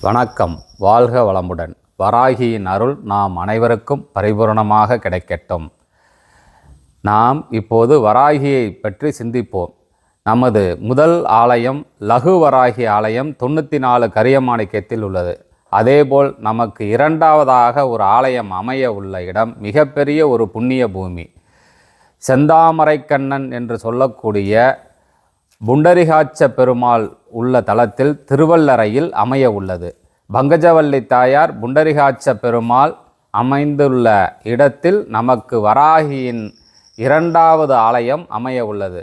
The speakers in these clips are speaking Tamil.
வணக்கம். வாழ்க வளமுடன். வராகியின் அருள் நாம் அனைவருக்கும் பரிபூரணமாக கிடைக்கட்டும். நாம் இப்போது வராகியை பற்றி சிந்திப்போம். நமது முதல் ஆலயம் லகு வராகி ஆலயம் தொண்ணூற்றி நாலு கரியமாணிக்கத்தில் உள்ளது. அதேபோல் நமக்கு இரண்டாவதாக ஒரு ஆலயம் அமைய உள்ள இடம் மிகப்பெரிய ஒரு புண்ணிய பூமி. செந்தாமரைக்கண்ணன் என்று சொல்லக்கூடிய புண்டரிகாட்ச பெருமாள் உள்ள தளத்தில் திருவல்லறையில் அமைய உள்ளது. பங்கஜவல்லி தாயார் புண்டரிகாட்ச பெருமாள் அமைந்துள்ள இடத்தில் நமக்கு வராகியின் இரண்டாவது ஆலயம் அமைய உள்ளது.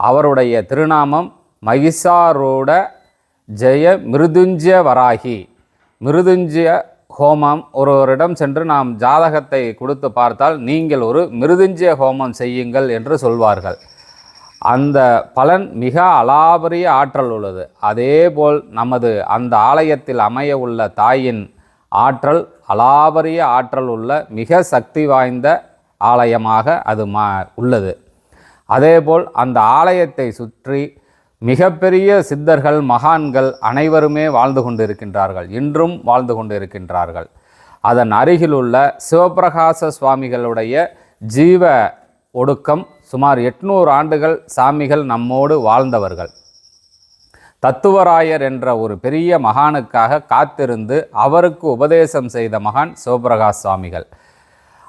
அவருடைய திருநாமம் மகிஷாரூட ஜெய மிருதுஞ்சய வராகி. மிருதுஞ்சய ஹோமம் ஒருவரிடம் சென்று நாம் ஜாதகத்தை கொடுத்து பார்த்தால் நீங்கள் ஒரு மிருதுஞ்சய ஹோமம் செய்யுங்கள் என்று சொல்வார்கள். அந்த பலன் மிக அலாபரிய ஆற்றல் உள்ளது. அதேபோல் நமது அந்த ஆலயத்தில் அமைய உள்ள தாயின் ஆற்றல் அலாபரிய ஆற்றல் உள்ள மிக சக்தி வாய்ந்த ஆலயமாக அது மா உள்ளது. அதேபோல் அந்த ஆலயத்தை சுற்றி மிகப்பெரிய சித்தர்கள் மகான்கள் அனைவருமே வாழ்ந்து கொண்டிருக்கின்றார்கள். இன்றும் வாழ்ந்து கொண்டிருக்கின்றார்கள். அதன் அருகிலுள்ள சிவபிரகாச சுவாமிகளுடைய ஜீவ ஒடுக்கம் சுமார் எட்நூறு ஆண்டுகள் சாமிகள் நம்மோடு வாழ்ந்தவர்கள். தத்துவராயர் என்ற ஒரு பெரிய மகானுக்காக காத்திருந்து அவருக்கு உபதேசம் செய்த மகான் சிவபிரகாஷ் சுவாமிகள்.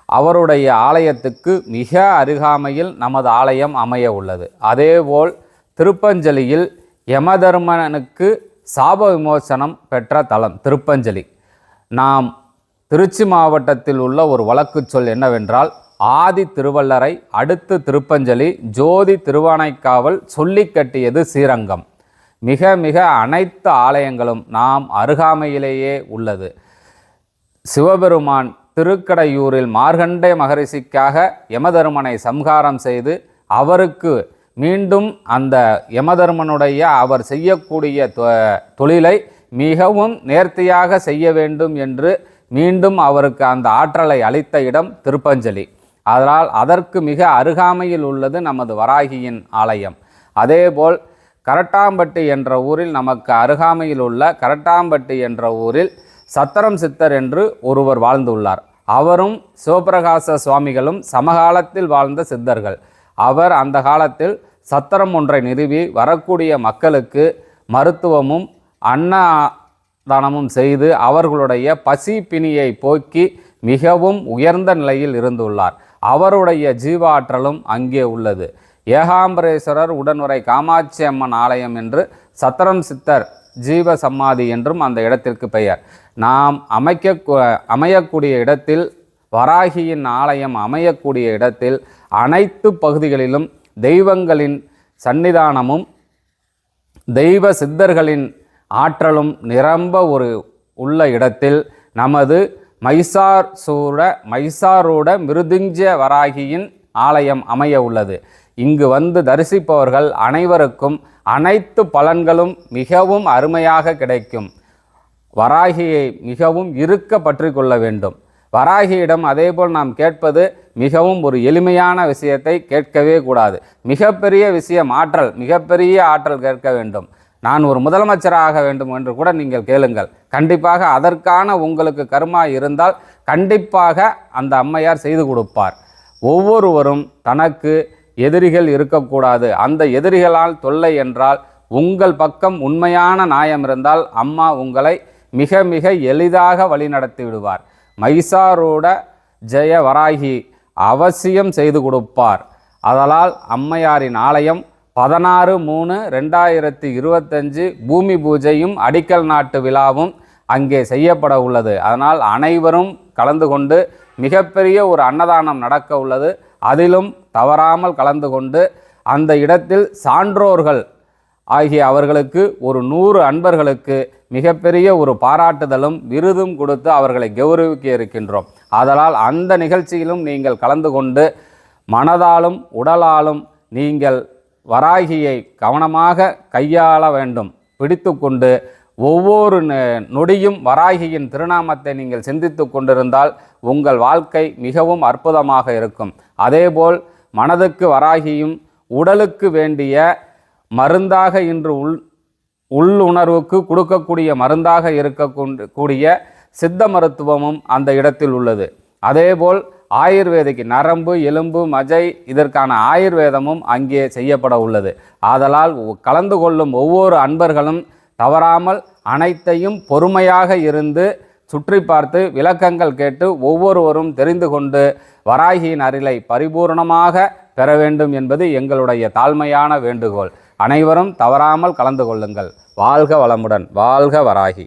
அவருடைய ஆலயத்துக்கு மிக அருகாமையில் நமது ஆலயம் அமைய உள்ளது. அதேபோல் திருப்பஞ்சலியில் யமதர்மனுக்கு சாப விமோசனம் பெற்ற தலம் திருப்பஞ்சலி. நாம் திருச்சி மாவட்டத்தில் உள்ள ஒரு வழக்குச் சொல் என்னவென்றால் ஆதி திருவள்ளரை அடுத்து திருப்பஞ்சலி ஜோதி திருவானைக்காவல் சொல்லி கட்டியது ஸ்ரீரங்கம். மிக மிக அனைத்து ஆலயங்களும் நாம் அருகாமையிலேயே உள்ளது. சிவபெருமான் திருக்கடையூரில் மார்கண்டே மகரிஷிக்காக யமதர்மனை சம்ஹாரம் செய்து அவருக்கு மீண்டும் அந்த யமதர்மனுடைய அவர் செய்யக்கூடிய தொ- தொழிலை மிகவும் நேர்த்தியாக செய்ய வேண்டும் என்று மீண்டும் அவருக்கு அந்த ஆற்றலை அளித்த இடம் திருப்பஞ்சலி. அதனால் அதற்கு மிக அருகாமையில் உள்ளது நமது வராகியின் ஆலயம். அதேபோல் கரட்டாம்பட்டி என்ற ஊரில் நமக்கு அருகாமையில் உள்ள கரட்டாம்பட்டி என்ற ஊரில் சத்திரம் சித்தர் என்று ஒருவர் வாழ்ந்துள்ளார். அவரும் சிவபிரகாச சுவாமிகளும் சமகாலத்தில் வாழ்ந்த சித்தர்கள். அவர் அந்த காலத்தில் சத்திரம் ஒன்றை நிறுவி வரக்கூடிய மக்களுக்கு மருத்துவமும் அன்னதானமும் செய்து அவர்களுடைய பசி பிணியை போக்கி மிகவும் உயர்ந்த நிலையில் இருந்துள்ளார். அவருடைய ஜீவாற்றலும் அங்கே உள்ளது. ஏகாம்பரேஸ்வரர் உடனுரை காமாட்சி அம்மன் ஆலயம் என்று சத்திரம் சித்தர் ஜீவ சமாதி என்றும் அந்த இடத்திற்கு பெயர். நாம் அமைக்க அமையக்கூடிய இடத்தில் வராகியின் ஆலயம் அமையக்கூடிய இடத்தில் அனைத்து பகுதிகளிலும் தெய்வங்களின் சன்னிதானமும் தெய்வ சித்தர்களின் ஆற்றலும் நிரம்ப ஒரு உள்ள இடத்தில் நமது மைசார் சூர மைசாரோட மிருதுஞ்ச வராகியின் ஆலயம் அமைய உள்ளது. இங்கு வந்து தரிசிப்பவர்கள் அனைவருக்கும் அனைத்து பலன்களும் மிகவும் அருமையாக கிடைக்கும். வராகியை மிகவும் இருக்க பற்றி கொள்ள வேண்டும். வராகியிடம் அதேபோல் நாம் கேட்பது மிகவும் ஒரு எளிமையான விஷயத்தை கேட்கவே கூடாது. மிகப்பெரிய விஷயம் ஆற்றல் மிகப்பெரிய ஆற்றல் கேட்க வேண்டும். நான் ஒரு முதலமைச்சராக வேண்டும் என்று கூட நீங்கள் கேளுங்கள். கண்டிப்பாக அதற்கான உங்களுக்கு கருமா இருந்தால் கண்டிப்பாக அந்த அம்மையார் செய்து கொடுப்பார். ஒவ்வொருவரும் தனக்கு எதிரிகள் இருக்கக்கூடாது. அந்த எதிரிகளால் தொல்லை என்றால் உங்கள் பக்கம் உண்மையான நியாயம் இருந்தால் அம்மா உங்களை மிக மிக எளிதாக வழிநடத்தி விடுவார். மைசாரோட ஜெய வராகி அவசியம் செய்து கொடுப்பார். அதனால் அம்மையாரின் ஆலயம் பதினாறு மூணு ரெண்டாயிரத்தி இருபத்தஞ்சு பூமி பூஜையும் அடிக்கல் நாட்டு விழாவும் அங்கே செய்யப்பட உள்ளது. அதனால் அனைவரும் கலந்து கொண்டு மிகப்பெரிய ஒரு அன்னதானம் நடக்க உள்ளது. அதிலும் தவறாமல் கலந்து கொண்டு அந்த இடத்தில் சான்றோர்கள் ஆகிய அவர்களுக்கு ஒரு நூறு அன்பர்களுக்கு மிகப்பெரிய ஒரு பாராட்டுதலும் விருதும் கொடுத்து அவர்களை கௌரவிக்க இருக்கின்றோம். அதனால் அந்த நிகழ்ச்சியிலும் நீங்கள் கலந்து கொண்டு மனதாலும் உடலாலும் நீங்கள் வராகியை கவனமாக கையாள வேண்டும். பிடித்து கொண்டு ஒவ்வொரு நொடியும் வராகியின் திருநாமத்தை நீங்கள் சிந்தித்து கொண்டிருந்தால் உங்கள் வாழ்க்கை மிகவும் அற்புதமாக இருக்கும். அதேபோல் மனதுக்கு வராகியும் உடலுக்கு வேண்டிய மருந்தாக இன்று உள் உள்ளுணர்வுக்கு கொடுக்கக்கூடிய மருந்தாக இருக்க கூடிய சித்த மருத்துவமும் அந்த இடத்தில் உள்ளது. அதேபோல் ஆயுர்வேதிக்கு நரம்பு எலும்பு மஜை இதற்கான ஆயுர்வேதமும் அங்கே செய்யப்பட உள்ளது. ஆதலால் கலந்து கொள்ளும் ஒவ்வொரு அன்பர்களும் தவறாமல் அனைத்தையும் பொறுமையாக இருந்து சுற்றி பார்த்து விளக்கங்கள் கேட்டு ஒவ்வொருவரும் தெரிந்து கொண்டு வராகியின் அருளை பரிபூர்ணமாக பெற வேண்டும் என்பது எங்களுடைய தாழ்மையான வேண்டுகோள். அனைவரும் தவறாமல் கலந்து கொள்ளுங்கள். வாழ்க வளமுடன். வாழ்க வராகி.